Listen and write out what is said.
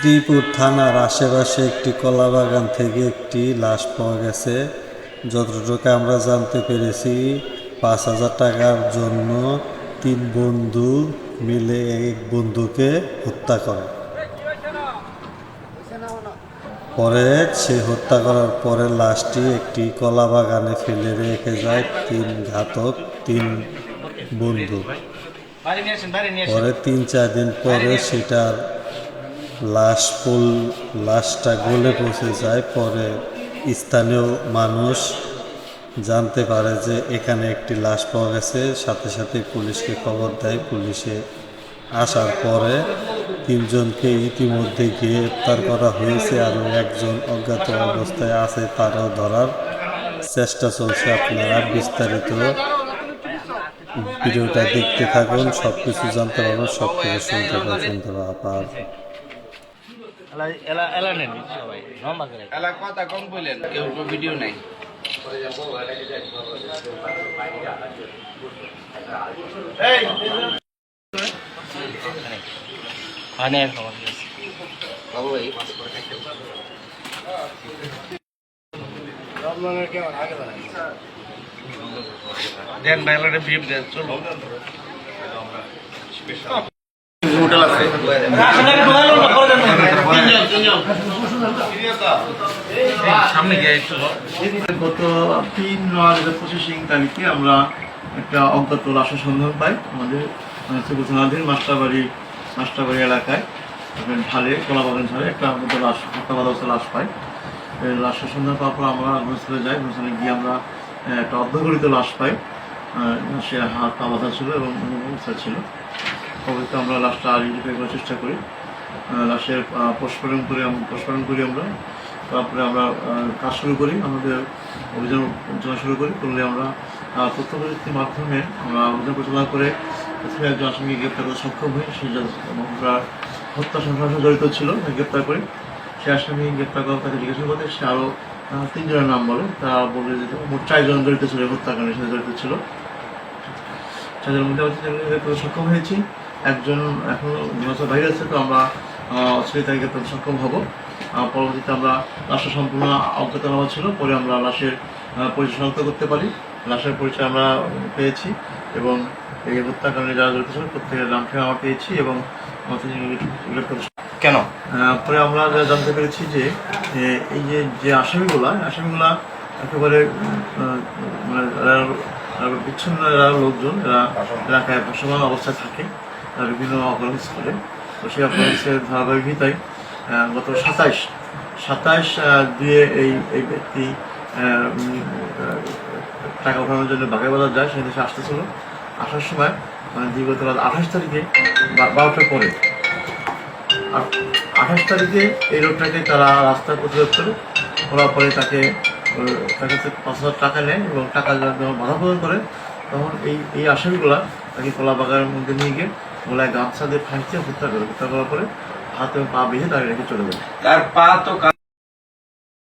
শ্রীপুর থানার আশেপাশে একটি কলা বাগান থেকে একটি লাশ পাওয়া গেছে। যতটুকু আমরা জানতে পেরেছি, পাঁচ হাজার টাকার জন্য তিন বন্ধু মিলে এক বন্ধুকে হত্যা করে। পরে সে হত্যা করার পরে লাশটি একটি কলা বাগানে ফেলে রেখে যায় তিন ঘাতক, তিন বন্ধু। পরে তিন চার দিন পরে সেটার লাশ ফুল, লাশটা গলে পৌঁছে যায়, পরে স্থানীয় মানুষ জানতে পারে যে এখানে একটি লাশ পাওয়া গেছে। সাথে সাথে পুলিশকে খবর দেয়। পুলিশে আসার পরে তিনজনকে ইতিমধ্যে গ্রেপ্তার করা হয়েছে আরও একজন অজ্ঞাত অবস্থায় আছে, তারও ধরার চেষ্টা চলছে। আপনারা বিস্তারিত ভিডিওটা দেখতে থাকুন। সব কিছু জানতে পারবেন সব কিছু শুনতে পাবেন শুনতে পাবেন এলা এলা এলা নেন সবাই লম্বা করে। এলা কথা কম বললেন কেউ কেউ ভিডিও নাই। মানে খবর দেন বাইরে বিপ দেন চলো হোটেল আছে। সামনে গত তিন নয় পঁচিশিং তারিখে আমরা একটা অজ্ঞাত লাশের সন্ধান পাই আমাদের শ্রীপুরনাধীন মাস্টারবাড়ি মাস্টারবাড়ি এলাকায়। ঢালে কলাবাগান একটা লাশ অবস্থা লাশ পাই। লাশের সন্ধান পাওয়ার পর আমরা ঘটনাস্থলে যাই। ঘটনাস্থলে গিয়ে আমরা একটা অর্ধগরিত লাশ পাই। সে হাত পা ছিল এবং ছিল। পরবর্তীতে আমরা লাশটা আইডেন্টিফাই করার চেষ্টা করি। লাশের পোস্টমর্টম করে পোস্টমর্টম করি আমরা। তারপরে আমরা কাজ শুরু করি, আমাদের অভিযান পরিচালনা শুরু করি। করলে আমরা তথ্য প্রযুক্তির মাধ্যমে আমরা অভিযান পরিচালনা করে প্রথমে একজন আসামিকে গ্রেপ্তার করতে সক্ষম হই। সে আমরা হত্যা সংক্রান্ত জড়িত ছিল গ্রেপ্তার করি। সে আসামি গ্রেপ্তার করার তাকে জিজ্ঞাসা করতে, সে আরও তিনজনের নাম বলে। তারা বলে যে, মোট চারজন জড়িত ছিল হত্যাকাণ্ডের সাথে জড়িত ছিল। চারজনের মধ্যে সক্ষম হয়েছি। একজন এখনও নিহত বাইরে আছে তো আমরা তাকে গ্রেপ্তার করতে সক্ষম হব। পরবর্তীতে আমরা লাশটা সম্পূর্ণ অজ্ঞাতনামা ছিল পরে আমরা লাশের পরিচয় শনাক্ত করতে পারি। লাশের পরিচয় আমরা পেয়েছি এবং এই হত্যাকাণ্ডে যারা জড়িত ছিল প্রত্যেকের নাম আমরা পেয়েছি এবং কেন? পরে আমরা জানতে পেরেছি যে এই যে যে আসামিগুলা আসামিগুলা একেবারে মানে বিচ্ছিন্ন এরা লোকজন এরা এলাকায় ভাসমান অবস্থায় থাকে। বিভিন্ন অপরাধ করে তো সেই অপরাধের ধারাবাহিকতায় আহ, গত সাতাইশ সাতাইশ দিয়ে এই এই ব্যক্তি টাকা উঠানোর জন্য বাজার যায় সেখানে সে আসতেছিল। আসার সময় মানে দীর্ঘত আঠাশ তারিখে বারোটার পরে। আঠাশ তারিখে এই লোকটাকে তারা রাস্তায় প্রতিরোধ করে করার পরে তাকে তার কাছে পাঁচ হাজার টাকা নেয় এবং টাকা যখন বাধা প্রদান করে। তখন এই এই আসামিগুলা তাকে কলা বাগানের মধ্যে নিয়ে গিয়ে গলায় গামছা দিয়ে ফাঁসিয়ে হত্যা করে, হত্যা করার পরে হাতে পা বেঁধে তাকে রেখে চলে যায়। তার পা তো